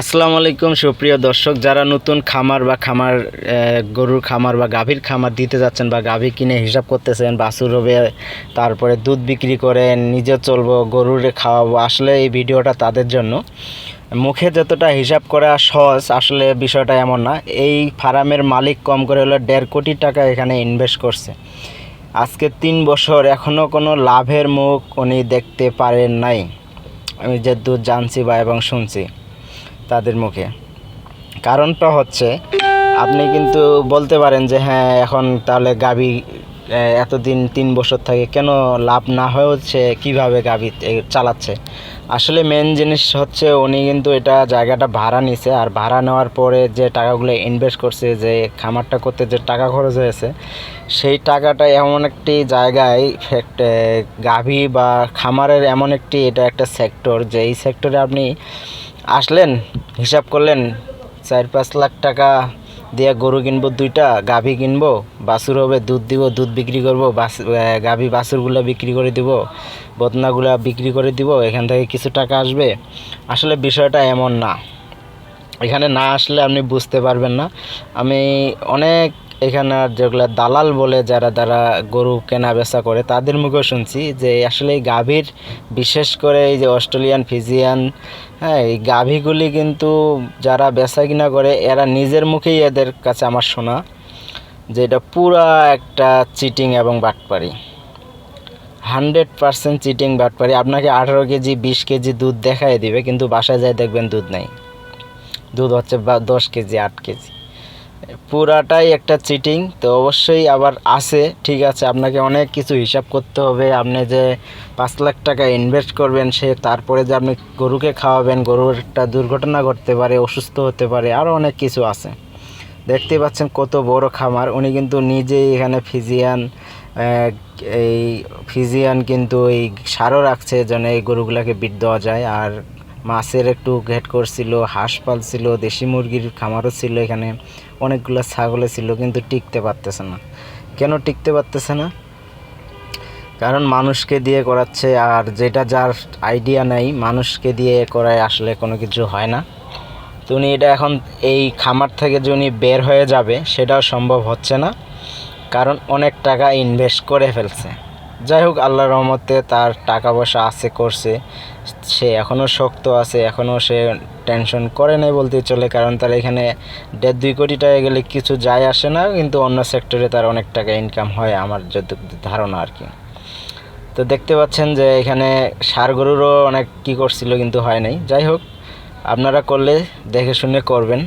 আসসালামু আলাইকুম, সুপ্রিয় দর্শক। যারা নতুন খামার বা খামার গরুর খামার বা গাভীর খামার দিতে যাচ্ছেন বা গাভী কিনে হিসাব করতেছেন, বাছুর হবে, তারপরে দুধ বিক্রি করে নিজে চলবো, গরুরে খাওয়াবো, আসলে এই ভিডিওটা তাদের জন্য। মুখে যতটা হিসাব করা সহজ, আসলে বিষয়টা এমন না। এই ফার্মের মালিক কম করে হলো দেড় কোটি টাকা এখানে ইনভেস্ট করছে। আজকে তিন বছর এখনও কোনো লাভের মুখ উনি দেখতে পারেন নাই। আমি যে দুধ জানছি বা এবং শুনছি। তাদের মুখে। কারণটা হচ্ছে, আপনি কিন্তু বলতে পারেন যে হ্যাঁ এখন তাহলে গাবি এতদিন তিন বছর থাকে কেন লাভ না হয়ে হচ্ছে? কীভাবে গাবি চালাচ্ছে? আসলে মেন জিনিস হচ্ছে, উনি কিন্তু এটা জায়গাটা ভাড়া নিছে। আর ভাড়া নেওয়ার পরে যে টাকাগুলো ইনভেস্ট করছে, যে খামারটা করতে যে টাকা খরচ হয়েছে, সেই টাকাটা এমন একটি জায়গায় গাভী বা খামারের এমন একটি, এটা একটা সেক্টর যে এই সেক্টরে আপনি আসলেন, হিসাব করলেন, চার পাঁচ লাখ টাকা দিয়ে গরু কিনবো দুইটা, গাভী কিনবো, বাছুর হবে, দুধ দিব, দুধ বিক্রি করব বাস গাভী বাছুরগুলো বিক্রি করে দিব, বদনাগুলা বিক্রি করে দিব, এখান থেকে কিছু টাকা আসবে। আসলে বিষয়টা এমন না। এখানে না আসলে আপনি বুঝতে পারবেন না। আমি অনেক এখানে যেগুলো দালাল বলে যারা যারা গরু কেনা বেচা করে, তাদের মুখেও শুনছি যে আসলে এই গাভীর, বিশেষ করে এই যে অস্ট্রেলিয়ান ফিজিয়ান হ্যাঁ এই গাভীগুলি কিন্তু যারা বেচা কিনা করে, এরা নিজের মুখেই এদের কাছে আমার শোনা যে এটা পুরা একটা চিটিং এবং বাটপারি। হান্ড্রেড পারসেন্ট চিটিং বাটপারি। আপনাকে আঠারো কেজি, বিশ কেজি দুধ দেখাই দিবে, কিন্তু বাসায় যায় দেখবেন দুধ নেই। দুধ হচ্ছে বা দশ কেজি, আট কেজি। পুরাটাই একটা চিটিং তো অবশ্যই আবার আছে, ঠিক আছে, আপনাকে অনেক কিছু হিসাব করতে হবে, আপনি যে পাঁচ লাখ টাকা ইনভেস্ট করবেন, সে তারপরে যে আপনি গরুকে খাওয়াবেন গরুর একটা দুর্ঘটনা ঘটতে পারে, অসুস্থ হতে পারে আরও অনেক কিছু আছে। দেখতে পাচ্ছেন কত বড় খামার, উনি কিন্তু নিজেই এখানে ফিজিয়ান এই ফিজিয়ান কিন্তু এই সারও রাখছে, যেন এই গরুগুলাকে বিট দেওয়া যায়, আর মাছের একটু ঘেট করছিল, হাঁস পালছিল, দেশি মুরগির খামারও ছিল এখানে, অনেকগুলো ছাগলে ছিল, কিন্তু টিকতে পারতেছে না। কেন টিকতে পারতেছে না? কারণ মানুষকে দিয়ে করাচ্ছে, আর যেটা যার আইডিয়া নেই, মানুষকে দিয়ে করায় আসলে কোনো কিছু হয় না। তো উনি এটা এখন এই খামার থেকে যে উনি বের হয়ে যাবে, সেটাও সম্ভব হচ্ছে না, কারণ অনেক টাকা ইনভেস্ট করে ফেলছে। যাই হোক আল্লাহর রহমতে তার টাকা পয়সা আছে, করছে। সে এখনও শক্ত আছে, এখনও সে টেনশন করে নাই বলতে চলে, কারণ তার এখানে দেড় দুই কোটি টাকা গেলে কিছু যায় আসে না, কিন্তু অন্য সেক্টরে তার অনেক টাকা ইনকাম হয়, আমার যত ধারণা আর কি। তো দেখতে পাচ্ছেন যে এখানে সার গরুরও অনেক কী করছিল কিন্তু হয় নাই। যাই হোক আপনারা করলে দেখে শুনে করবেন।